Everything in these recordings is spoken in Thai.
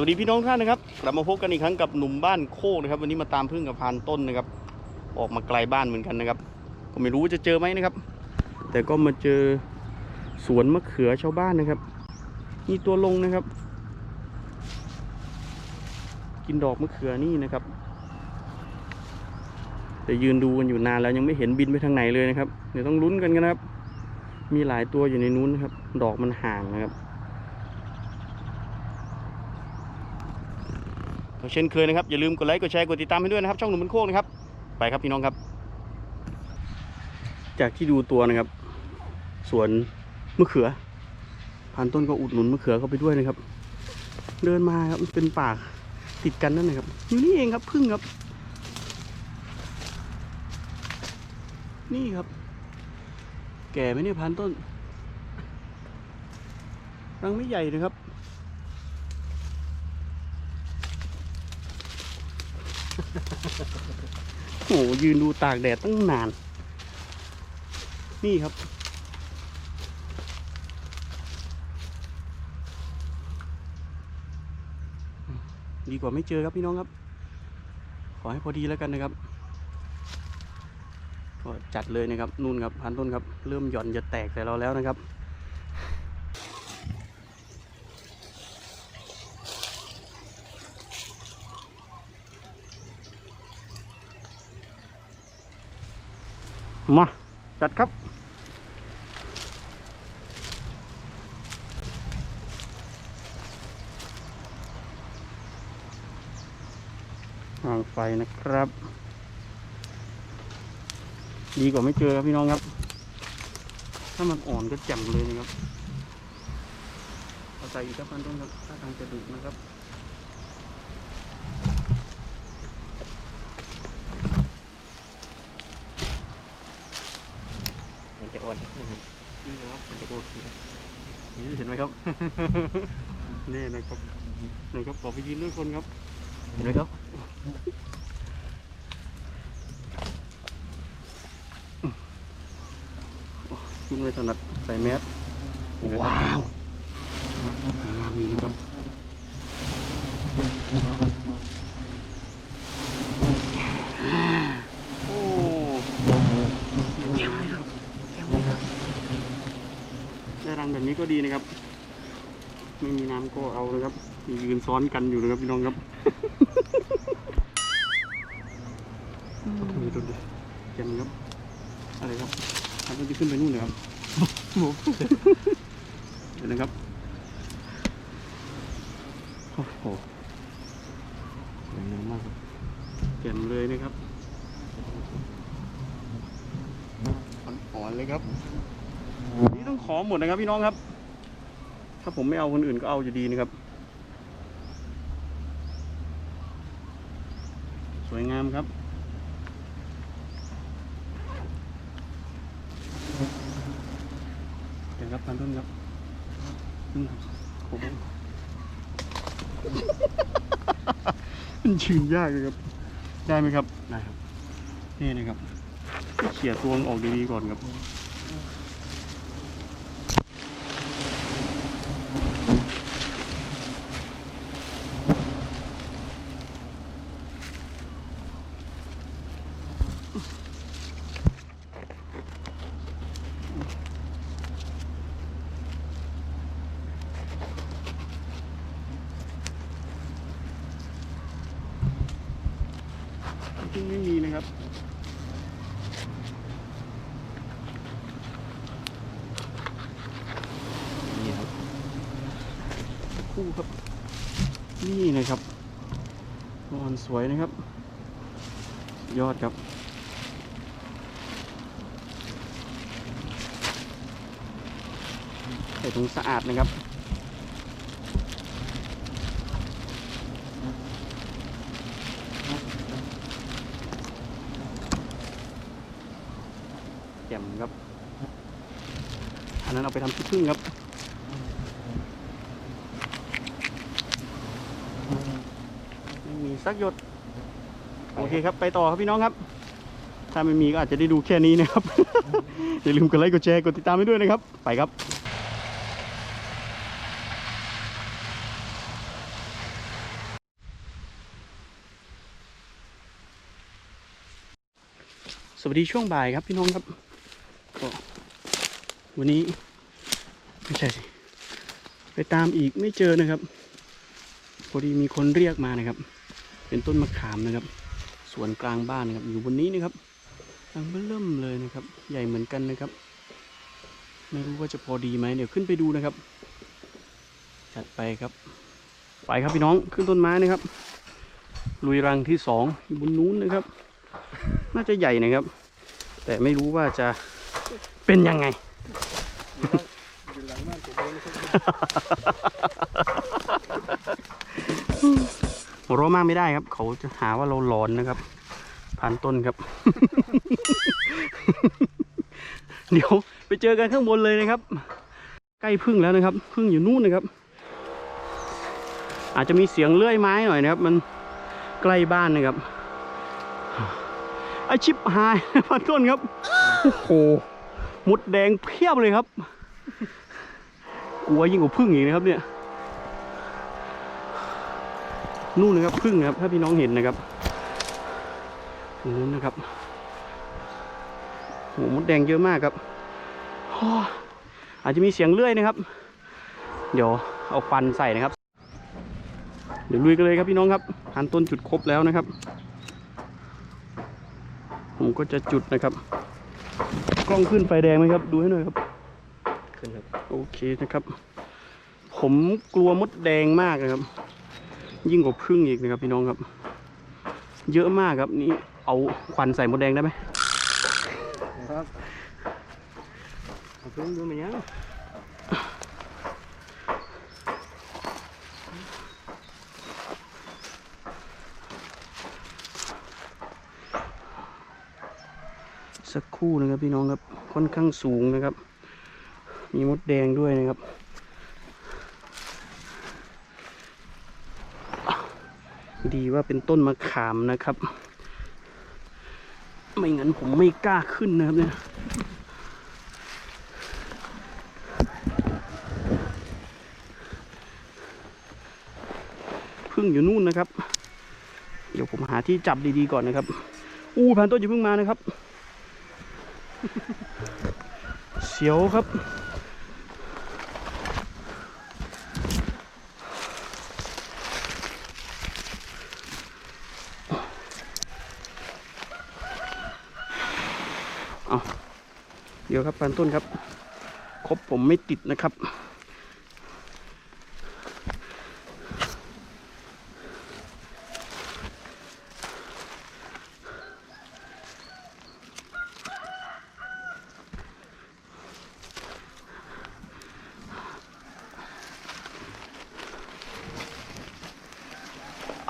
วัสดีพี่น้องท่านนะครับกลับมาพบกันอีกครั้งกับหนุ่มบ้านโคกนะครับ วันนี้มาตามพึ่งกับพานต้นนะครับ ออกมาไกลบ้านเหมือนกันนะครับ ก็ไม่รู้จะเจอไหมนะครับ แต่ก็มาเจอสวนมะเขือชาวบ้านนะครับ มีตัวลงนะครับ กินดอกมะเขือนี่นะครับ แต่ยืนดูกันอยู่นานแล้วยังไม่เห็นบินไปทางไหนเลยนะครับ เดี๋ยวต้องลุ้นกันกันนะครับ มีหลายตัวอยู่ในนู้นนะครับ ดอกมันห่างนะครับ ก็เช่นเคยนะครับอย่าลืมกดไลค์กดแชร์กดติดตามให้ด้วยนะครับ ช่องหนุ่มบนโคกนะครับไปครับพี่น้องครับ จากที่ดูตัวนะครับสวนมะเขือพันต้นก็อุดหนุนมะเขือเข้าไปด้วยนะครับ เดินมาครับมันเป็นป่าติดกันนั่นนะครับอยู่นี่เองครับพึ่งครับ นี่ครับ แก่ไหมเนี่ยพันต้นรังไม่ใหญ่นะครับ โอ้โหยืนดูตากแดดตั้งนาน นี่ครับ ดีกว่าไม่เจอครับพี่น้องครับ ขอให้พอดีแล้วกันนะครับก็จัดเลยนะครับนู่นครับพันต้นครับ เริ่มหย่อนจะแตกใส่เราแล้วนะครับ มาจัดครับห่างไฟนะครับ ดีกว่าไม่เจอครับพี่น้องครับ ถ้ามันอ่อนก็แจ่มเลยนะครับเอาใส่อีกครับพันต้นครับถ้าทางจะดุนะครับ มันจะอ่อ นนี่นะครับมันจะโอเคนี่เห็นไหมครับ นี่นะครับนี่ครับขอไปยืนด้วยคนครับ เห็นไหมครับคุณไม่ถนัดใส่แมสว้าวงามนี่ครับโอ้ได้รังแบบนี้ ก็ดีนะครับ ไม่มีน้ำก็เอาเลยครับยืนซ้อนกันอยู่นะครับพี่น้องครับดูดูดิเจ็มครับ อะไรครับทำให้ขึ้นไปนู่นเลยครับหมูเดี๋ยวนะครับ โอ้โหสวยงามมากครับเจ็มเลยนะครับอ่อนๆเลยครับ นี่ต้องขอหมดนะครับพี่น้องครับ ถ้าผมไม่เอาคนอื่นก็เอาอยู่ดีนะครับ สวยงามครับ เดี๋ยวครับพันต้นครับอืมโอ้โหมันชืนยากเลยครับ ได้ไหมครับ ได้ครับ นี่นะครับเขี่ยตัวออกดีๆก่อนครับ จริงไม่มีนะครับนี่ครับคู่ครับ นี่นะครับนอนสวยนะครับ ยอดครับใส่ถุงสะอาดนะครับ จ่มครับ อันนั้นเอาไปทำขี้ผึ้งครับม่มีสักหยด โอเคครับ ไปต่อครับพี่น้องครับ ถ้าไม่มีก็อาจจะได้ดูแค่นี้นะครับ อย่าลืมกดไลค์ กดแชร์ กดติดตามให้ด้วยนะครับ ไปครับสวัสดีช่วงบ่ายครับพี่น้องครับ ก็วันนี้ไม่ใช่สิไปตามอีกไม่เจอนะครับพอดีมีคนเรียกมานะครับ เป็นต้นมะขามนะครับสวนกลางบ้านนะครับ อยู่บนนี้นะครับตังเบิ่มเลยนะครับ ใหญ่เหมือนกันนะครับ ไม่รู้ว่าจะพอดีไหมเดี๋ยวขึ้นไปดูนะครับ จัดไปครับ ไปครับพี่น้องขึ้นต้นไม้นะครับ ลุยรังที่สองอยู่บนนู้นนะครับ น่าจะใหญ่นะครับ แต่ไม่รู้ว่าจะ เป็นยังไงอยู่หลังบ้านผมเองนะครับหัวเราะมากไม่ได้ครับ เขาจะหาว่าเราหลอนนะครับ ผ่านต้นครับ เดี๋ยวไปเจอกันข้างบนเลยนะครับ ใกล้พึ่งแล้วนะครับ พึ่งอยู่นู่นนะครับ อาจจะมีเสียงเลื่อยไม้หน่อยนะครับ มันใกล้บ้านนะครับไอชิปหายพันต้นครับ โอ้โห มดแดงเพียบเลยครับ กลัวยิ่งกว่าพึ่งอีกนะครับ เนี่ย นู่นนะครับพึ่งนะครับ ถ้าพี่น้องเห็นนะครับตรงนู้นนะครับโหมดแดงเยอะมากครับโอ้อาจจะมีเสียงเลื่อยนะครับ เดี๋ยวเอาควันใส่นะครับ เดี๋ยวลุยกันเลยครับพี่น้องครับหันต้นจุดครบแล้วนะครับ ผมก็จะจุดนะครับ กล้องขึ้นไฟแดงไหมครับ ดูให้หน่อยครับ ขึ้นครับ โอเคนะครับ ผมกลัวมดแดงมากนะครับ ยิ่งกว่าพึ่งอีกนะครับพี่น้องครับ เยอะมากครับนี่เอาควันใส่มดแดงได้ไหมครับเอาเพิ่งดูมันยัง สัก คู่นะครับพี่น้องครับค่อนข้างสูงนะครับ มีมดแดงด้วยนะครับ ดีว่าเป็นต้นมะขามนะครับ ไม่งั้นผมไม่กล้าขึ้นนะครับเนี่ยพึ่งอยู่นู่นนะครับ เดี๋ยวผมหาที่จับดีๆก่อนนะครับอู้พันต้นอย่าเพิ่งมานะครับ เสียวครับ เอาเดี๋ยวครับพันต้นครับ ครบผมไม่ติดนะครับ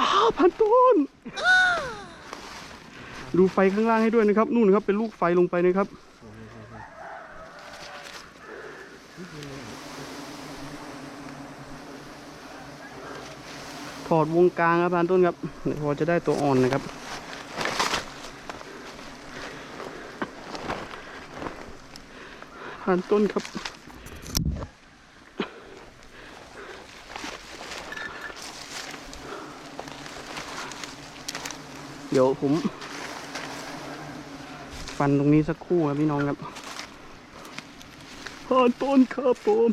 อ้าวพันต้น ดูไฟ ข้างล่างให้ด้วยนะครับ นู่นครับเป็นลูกไฟลงไปนะครับถอดวงกลางครับพันต้นครับพอจะได้ตัวอ่อนนะครับพันต้นครับ เดี๋ยวผม ฟันตรงนี้สักครู่ครับพี่น้องครับพันต้นครับผม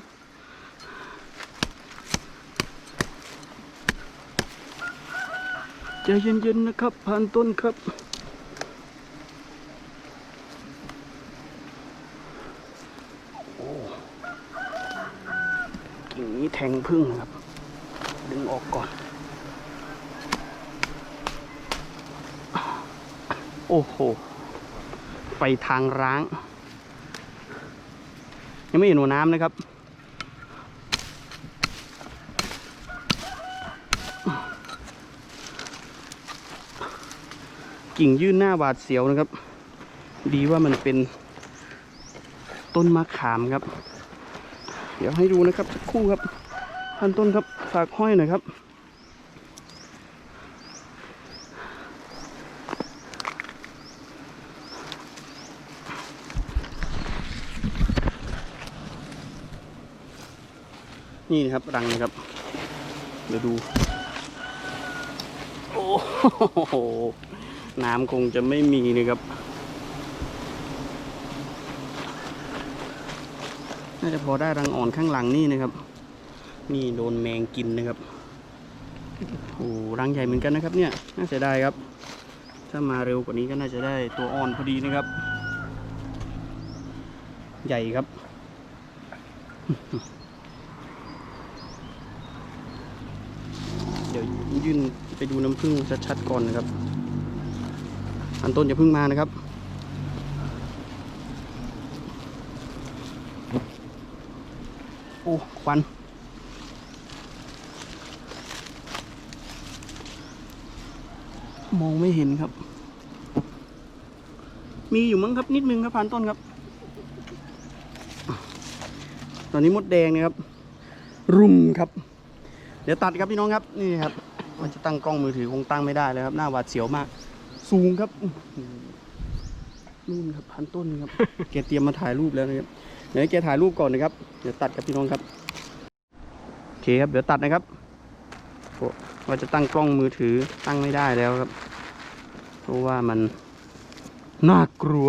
ใจเย็นๆนะครับพันต้นครับโอ้กิ่งนี้แทงพึ่งครับ ดึงออกก่อน โอ้โห ไปทางร้าง ยังไม่เห็นหัวน้ำนะครับ กิ่งยื่นหน้าหวาดเสียวนะครับ ดีว่ามันเป็นต้นมะขามครับ เดี๋ยวให้ดูนะครับสักคู่ครับท่านต้นครับฝากห้อยหน่อยครับ นี่นะครับรังนะครับ เดี๋ยวดู โอ้โห น้ำคงจะไม่มีนะครับ น่าจะพอได้รังอ่อนข้างหลังนี่นะครับ นี่โดนแมงกินนะครับ โอ้รังใหญ่เหมือนกันนะครับ เนี่ย น่าเสียดายครับ ถ้ามาเร็วกว่านี้ก็น่าจะได้ตัวอ่อนพอดีนะครับ ใหญ่ครับ ยื่นไปดูน้ำผึ้งชัดๆก่อนนะครับ อันต้นอย่าเพึ่งมานะครับ โอ้ควันมองไม่เห็นครับ มีอยู่มั้งครับนิดนึงครับพันต้นครับ ตอนนี้มดแดงนะครับ รุมครับ เดี๋ยวตัดครับพี่น้องครับ นี่ครับ มันจะตั้งกล้องมือถือคงตั้งไม่ได้เลยครับ หน้าหวาดเสียวมาก สูงครับนู่นครับพันต้นครับแกเตรียมมาถ่ายรูปแล้วนะครับเดี๋ยวให้แกถ่ายรูปก่อนนะครับเดี๋ยวตัดครับพี่น้องครับโอเคครับเดี๋ยวตัดนะครับโอ้ว่าจะตั้งกล้องมือถือตั้งไม่ได้แล้วครับ เพราะว่ามันน่ากลัว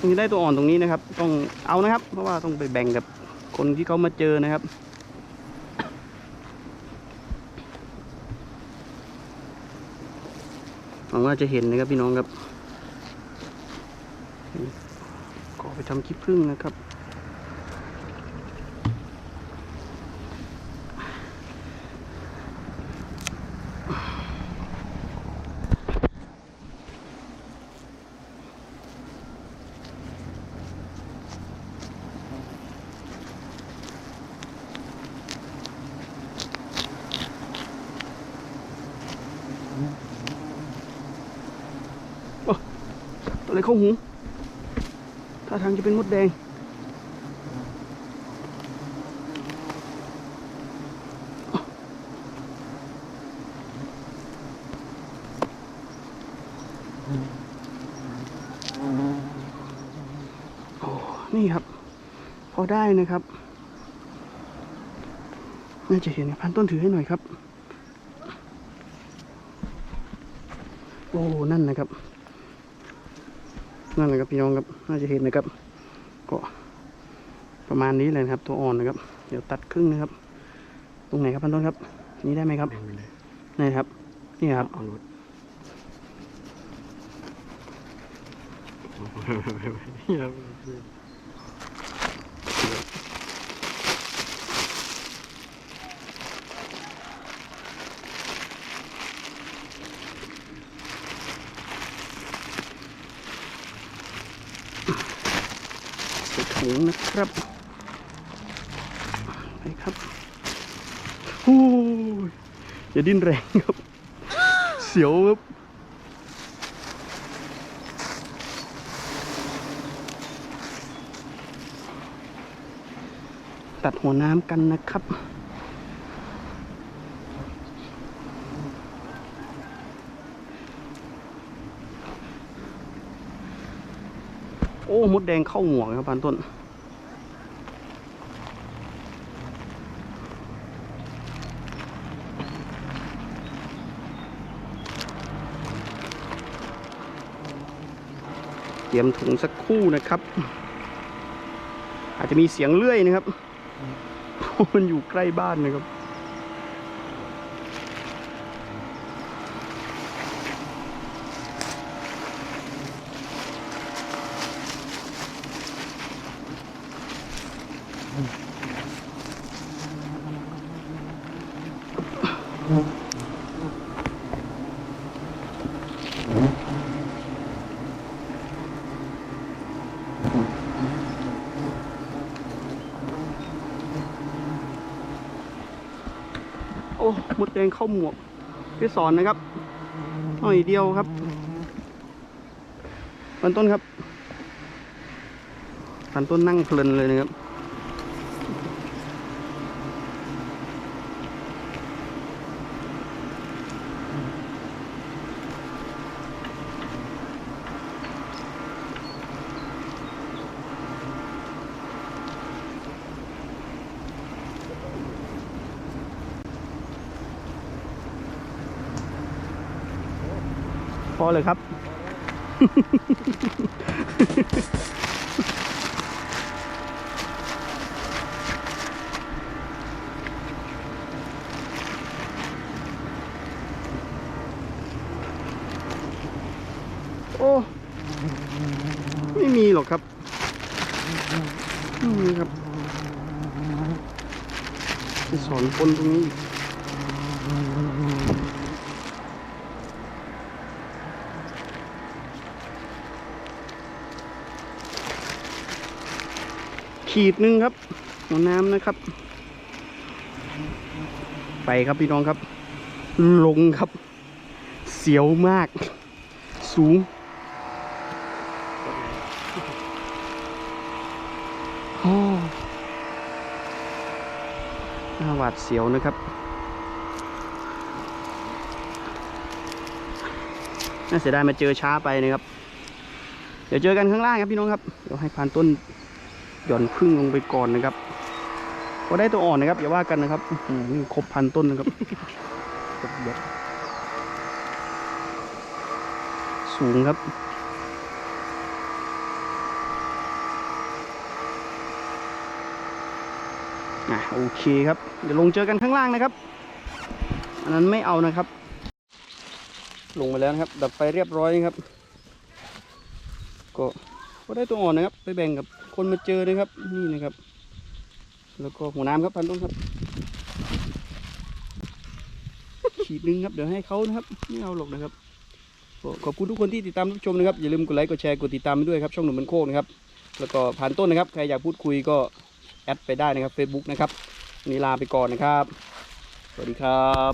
ต้องได้ตัวอ่อนตรงนี้นะครับ ต้องเอานะครับ เพราะว่าต้องไปแบ่งกับ คนที่เขามาเจอนะครับ หวังว่าจะเห็นนะครับพี่น้องครับ ขอไปทำคลิปพึ่งนะครับ เข้าหูถ้าทางจะเป็นมดแดง โอ้นี่ครับ พอได้นะครับ น่าจะเห็นพันต้นถือให้หน่อยครับ โอ้ นั่นนะครับ นั่นแหละครับพี่น้องครับน่าจะเห็นนะครับ ก็ประมาณนี้เลยนะครับ ตัวอ่อนนะครับ เดี๋ยวตัดครึ่งนะครับ ตรงไหนครับพันต้นครับ นี่ได้ไหมครับแบ่งไปเลยนี่ครับ นี่ครับเอารถอย่า ใส่ถุ งนะครับไปครับโอ้ยอย่าดิ้นแรงครับ เสียวครับตัดหัวน้ำกันนะครับ มดแดงเข้าหัวครับพันต้น เตรียมถุงสักคู่นะครับ อาจจะมีเสียงเลื่อยนะครับเพราะมันอยู่ใกล้บ้านนะครับ มดแดงเข้าหมวกพี่สอนนะครับหน่อยเดียวครับพันต้นครับพันต้นนั่งเพลินเลยนะครับ พอเลยครับ โอ้ ไม่มีหรอกครับไม่มีครับจะสอนคนตรงนี้ ขีดนึงครับหัวน้ำนะครับ ไปครับพี่น้องครับ ลงครับ เสียวมาก สูงอ้หน้าหวาดเสียวนะครับ น่าเสียดายมาเจอช้าไปนะครับ เดี๋ยวเจอกันข้างล่างครับพี่น้องครับ เดี๋ยวให้พานต้น หย่อนพึ่งลงไปก่อนนะครับก็ได้ตัวอ่อนนะครับอย่าว่ากันนะครับนี่ครบพันต้นนะครับครบยศสูงครับอะโอเคครับ เดี๋ยวลงเจอกันข้างล่างนะครับ อันนั้นไม่เอานะครับ ลงมาแล้วนะครับ ดับไฟเรียบร้อยนะครับ ก็ก็ได้ตัวอ่อนนะครับ ไปแบ่งกับ คนมาเจอนะครับ นี่นะครับ แล้วก็หัวน้ำครับพันต้นครับขีดนึงครับ เดี๋ยวให้เขานะครับไม่เอาหรอกนะครับขอบคุณทุกคนที่ติดตามรับชมนะครับ อย่าลืมกดไลค์กดแชร์กดติดตามด้วยครับช่องหนุ่มมันโคกนะครับ แล้วก็ผ่านต้นนะครับ ใครอยากพูดคุยก็แอดไปได้นะครับ Facebook นะครับนนี้ลาไปก่อนนะครับ สวัสดีครับ